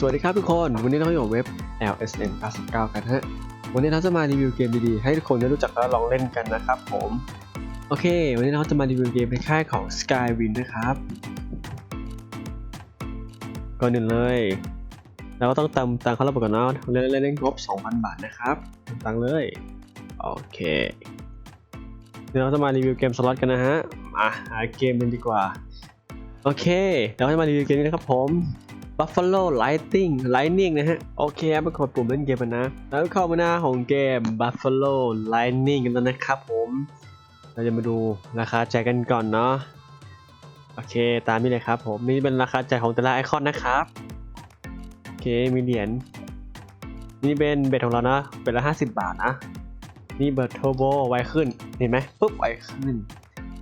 สวัสดีครับทุกคน วันนี้เราอยู่กับเว็บ LSN 99กันฮะ วันนี้เราจะมารีวิวเกมดีๆ ให้ทุกคนได้รู้จักและลองเล่นกันนะครับผม โอเค วันนี้เราจะมารีวิวเกมในค่ายของ Skywind นะครับ ก่อนอื่นเลย เราก็ต้องตามตังเขาระบบก่อนเนาะเล่นเล่นเล่นงบ2,000 บาทนะครับตังเลย โอเคเดี๋ยวเราจะมารีวิวเกมสล็อตกันนะฮะ มาหาเกมกันดีกว่า โอเค เราจะมารีวิวเกมนี้นะครับผม Buffalo Lightning Lightning นะฮะ โอเคครับมากดปุ่มเล่นเกมนะ แล้วเข้ามาหน้าของเกม Buffalo Lightning กันแล้วนะครับผม เราจะมาดูราคาแจ่ายกันก่อนเนาะ โอเคตามนี้เลยครับผม นี่เป็นราคาแจ่ายของแต่ละไอคอนนะครับ โอเคมีเหรียญ นี่เป็นเบ็ดของเรานะ เป็นละ 50 บาทนะ นี่เบิร์ดโทโบไวขึ้น เห็นไหมปุ๊บไวขึ้น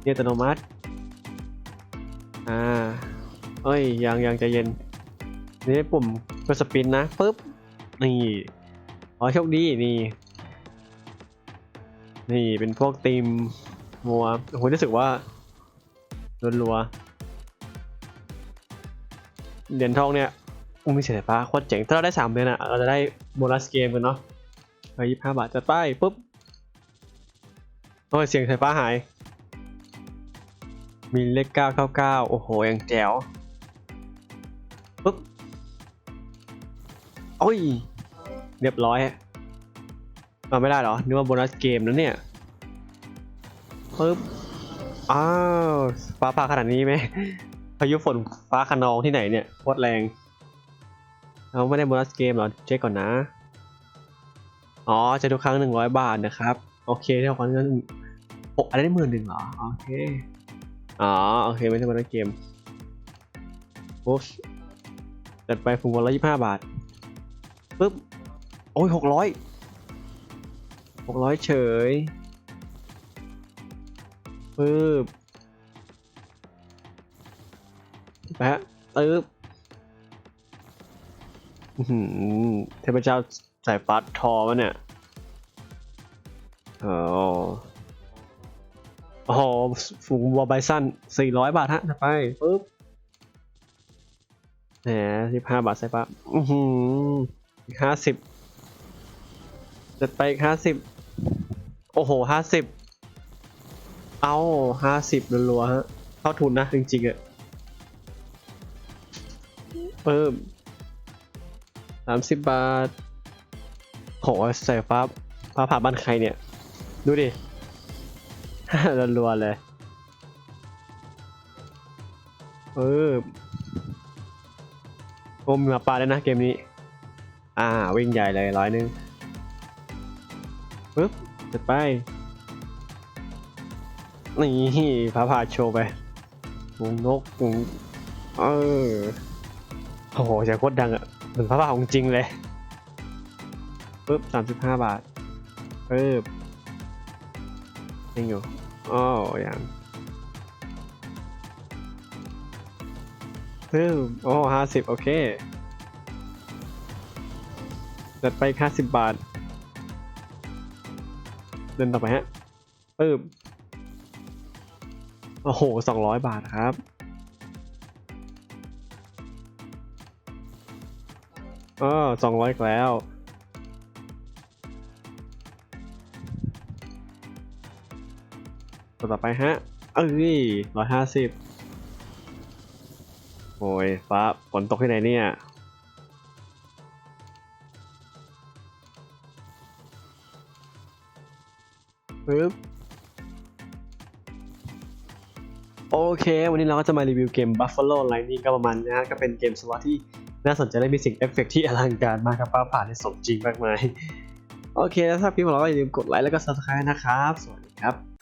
นี่อัตโนมัติ อ่าเอ้ยยังยังใจเย็น นี่ปุ่มกดสปินนะปุ๊บนี่อ๋อโชคดีนี่ นี่เป็นพวกทีมมัวโอ้โหรู้สึกว่ารัวเหรียญทองเนี่ยอุ้มีเสียฟ้าโคตรเจ๋งถ้าเราได้สามเหรียญอะเราจะได้โบนัสเกมกันเนาะไปยี่ห้าบาทจะป้ายปุ๊บโอ้ยเสียงสายฟ้าหาย มีเลข999โอ้โหยังแจ๋วปุ๊บ โอ้ย เรียบร้อยเอาไม่ได้เหรอนึกว่าโบนัสเกมนะเนี่ยปุ๊บอ้าวฟ้าผ่าขนาดนี้ไหมพายุฝนฟ้าขนองที่ไหนเนี่ยโคตรแรงเอาไม่ได้โบนัสเกมเหรอเช็คก่อนนะอ๋อจะทุกครั้ง100บาทนะครับโอเคเท่ากันเงินโอ้อะไรได้หมื่นหนึ่งเหรอโอเคอ๋อโอเคไม่ใช่โบนัสเกมโอ้จัดไปฟุงวันละยี่ห้าบาท โอ้ยหกร้อยหกร้อยเฉยปึ๊บไปะปึ๊บอื้อหือเทพเจ้าสายฟ้าทอวะเนี่ยอ๋อโอ้โหฝูงวัวไบซันสี่ร้อยบาทฮะจะไปปึ๊บแหมสิบห้าบาทใช่ปะอือหือห้าสิบ จัดไปห้าสิบโอ้โหห้าสิบเอาห้าสิบรัวๆฮะเข้าทุนนะ จริงๆอะเพิ่มสามสิบบาทโหใส่ฟ้าฟ้าผ่าบ้านใครเนี่ย ดูดิรัวๆเลยเออโอมหมาป่าด้วยนะเกมนี้ อ่า วิ่งใหญ่เลยร้อยหนึ่ง ปึ๊บจัดไป นี่พาพาโชว์ไปวงนกวงเออโอ้โหเสียงโคตรดังอะเหมือนพระพาของจริงเลยปึ๊บสามสิบห้าบาทปึ๊บยังอยู่อ้อยังปึ๊บโอ้ห้าสิบโอเคจัดไปห้าสิบบาท เดินต่อไปฮะปึ๊บโอ้โหสองร้อยบาทครับอ๋อสองร้อยแล้วตัวต่อไปฮะ เอ้ยร้อยห้าสิบโอ้ยฟ้าฝนตกที่ไหนเนี่ย ปึ๊บโอเค วันนี้เราก็จะมารีวิวเกม Buffalo Lightning ก็ประมาณนี้นะฮะก็เป็นเกมสล็อตที่น่าสนใจและมีสิ่งเอฟเฟกต์ที่อลังการมากครับฟ้าผ่านในสมจริงมากมาย โอเค แล้วถ้าพี่ของเราก็อย่าลืมกดไลค์แล้วก็ subscribe นะครับ สวัสดีครับ